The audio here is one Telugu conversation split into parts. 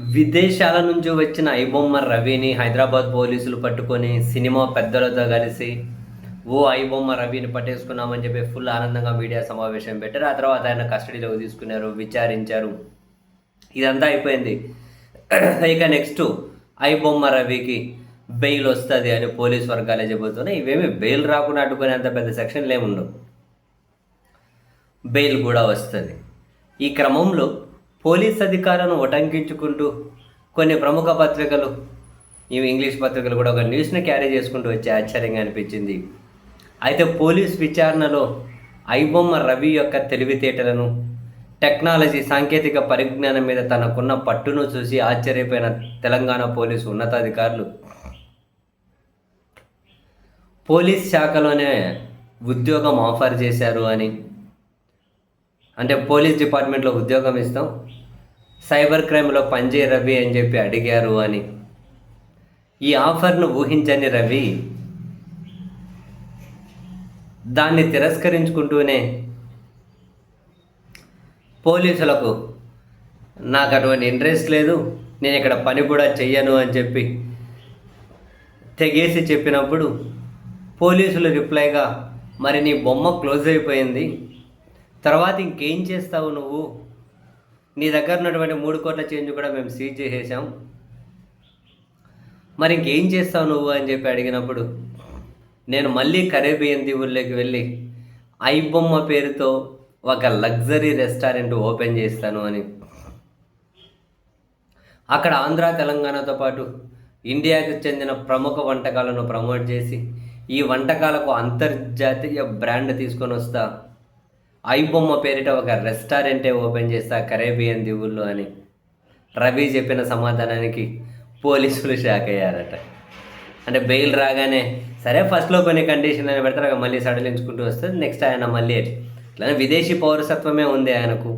విదేశాల నుంచి వచ్చిన ఐబొమ్మ రవిని హైదరాబాద్ పోలీసులు పట్టుకొని సినిమా పెద్దలతో కలిసి ఓ ఐబొమ్మ రవిని పట్టేసుకున్నామని చెప్పి ఫుల్ ఆనందంగా మీడియా సమావేశం పెట్టారు. ఆ తర్వాత ఆయన కస్టడీలోకి తీసుకున్నారు విచారించారు. ఇదంతా అయిపోయింది. ఇక నెక్స్ట్ ఐబొమ్మ రవికి బెయిల్ వస్తుంది అని పోలీస్ వర్గాలే చెబుతున్నాయి. ఇవేమి బెయిల్ రాకుండా అడ్డుకునేంత పెద్ద సెక్షన్లు ఏముండవు బెయిల్ కూడా వస్తుంది. ఈ క్రమంలో పోలీస్ అధికారులను ఉటంకించుకుంటూ కొన్ని ప్రముఖ పత్రికలు ఇవి ఇంగ్లీష్ పత్రికలు కూడా ఒక న్యూస్ని క్యారీ చేసుకుంటూ వచ్చే ఆశ్చర్యంగా అనిపించింది. అయితే పోలీస్ విచారణలో ఐబొమ్మ రవి యొక్క తెలివితేటలను టెక్నాలజీ సాంకేతిక పరిజ్ఞానం మీద తనకున్న పట్టును చూసి ఆశ్చర్యపోయిన తెలంగాణ పోలీసు ఉన్నతాధికారులు. పోలీస్ శాఖలోనే ఉద్యోగం ఆఫర్ చేశారు అని అంటే పోలీస్ డిపార్ట్మెంట్లో ఉద్యోగం ఇస్తాం. సైబర్ క్రైమ్లో పనిచేయ రవి అని చెప్పి అడిగారు అని. ఈ ఆఫర్ను ఊహించని రవి దాన్ని తిరస్కరించుకుంటూనే పోలీసులకు నాకు అటువంటి ఇంట్రెస్ట్ లేదు నేను ఇక్కడ పని కూడా చెయ్యను అని చెప్పి తెగేసి చెప్పినప్పుడు పోలీసులు రిప్లైగా మరి నీ బొమ్మ క్లోజ్ అయిపోయింది తర్వాత ఇంకేం చేస్తావు నువ్వు? నీ దగ్గర ఉన్నటువంటి మూడు కోట్ల చేంజ్ కూడా మేము సీజ్ చేసేసాం. మరి ఇంకేం చేస్తావు నువ్వు అని చెప్పి అడిగినప్పుడు నేను మళ్ళీ కరేబియన్ దీవుల్లోకి వెళ్ళి ఐబొమ్మ పేరుతో ఒక లగ్జరీ రెస్టారెంట్ ఓపెన్ చేస్తాను అని. అక్కడ ఆంధ్ర తెలంగాణతో పాటు ఇండియాకు చెందిన ప్రముఖ వంటకాలను ప్రమోట్ చేసి ఈ వంటకాలకు అంతర్జాతీయ బ్రాండ్ తీసుకొని వస్తా ఐబొమ్మ పేరిట ఒక రెస్టారెంటే ఓపెన్ చేస్తా కరేబియన్ దీవుల్లో అని రవి చెప్పిన సమాధానానికి పోలీసులు షాక్ అయ్యారట అంటే బెయిల్ రాగానే సరే ఫస్ట్లో కొన్ని కండిషన్ అని పెడతారు అక్కడ మళ్ళీ సడలించుకుంటూ వస్తుంది నెక్స్ట్ ఆయన మళ్ళీ ఇట్లానే విదేశీ పౌరసత్వమే ఉంది ఆయనకు.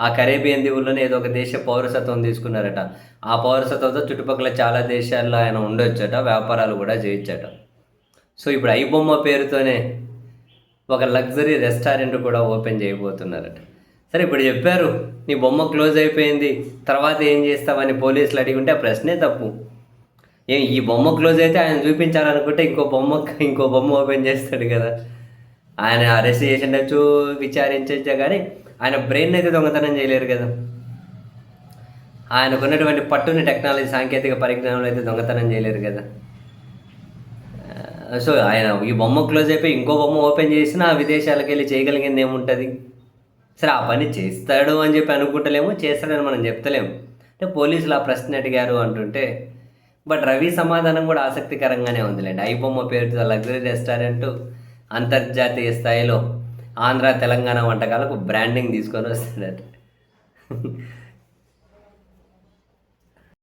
ఆ కరేబియన్ దీవుల్లోనే ఏదో ఒక దేశ పౌరసత్వం తీసుకున్నారట. ఆ పౌరసత్వంతో చుట్టుపక్కల చాలా దేశాల్లో ఆయన ఉండొచ్చట వ్యాపారాలు కూడా చేయొచ్చట సో ఇప్పుడు ఐబొమ్మ పేరుతోనే ఒక లగ్జరీ రెస్టారెంట్ కూడా ఓపెన్ చేయబోతున్నారట. సరే ఇప్పుడు చెప్పారు నీ బొమ్మ క్లోజ్ అయిపోయింది తర్వాత ఏం చేస్తావని పోలీసులు అడిగి ఉంటే ఆ ప్రశ్నే తప్పు. ఏం ఈ బొమ్మ క్లోజ్ అయితే ఆయన చూపించాలనుకుంటే ఇంకో బొమ్మ ఇంకో బొమ్మ ఓపెన్ చేస్తాడు కదా. ఆయన అరెస్ట్ చూ విచారించవచ్చు కానీ ఆయన బ్రెయిన్ అయితే దొంగతనం చేయలేరు కదా. ఆయనకున్నటువంటి పట్టుని టెక్నాలజీ సాంకేతిక పరిజ్ఞానంలో అయితే దొంగతనం చేయలేరు కదా. సో ఆయన ఈ బొమ్మ క్లోజ్ అయిపోయి ఇంకో బొమ్మ ఓపెన్ చేసినా ఆ విదేశాలకు వెళ్ళి చేయగలిగింది ఏముంటుంది? సరే ఆ పని చేస్తాడు అని చెప్పి అనుకుంటలేము చేస్తాడని మనం చెప్తలేము. అంటే పోలీసులు ఆ ప్రశ్న అడిగారు అంటుంటే బట్ రవి సమాధానం కూడా ఆసక్తికరంగానే ఉందిలేండి. ఐ బొమ్మ పేరుతో లగ్జరీ రెస్టారెంట్ అంతర్జాతీయ స్థాయిలో ఆంధ్ర తెలంగాణ వంటకాలకు బ్రాండింగ్ తీసుకొని వస్తాడట.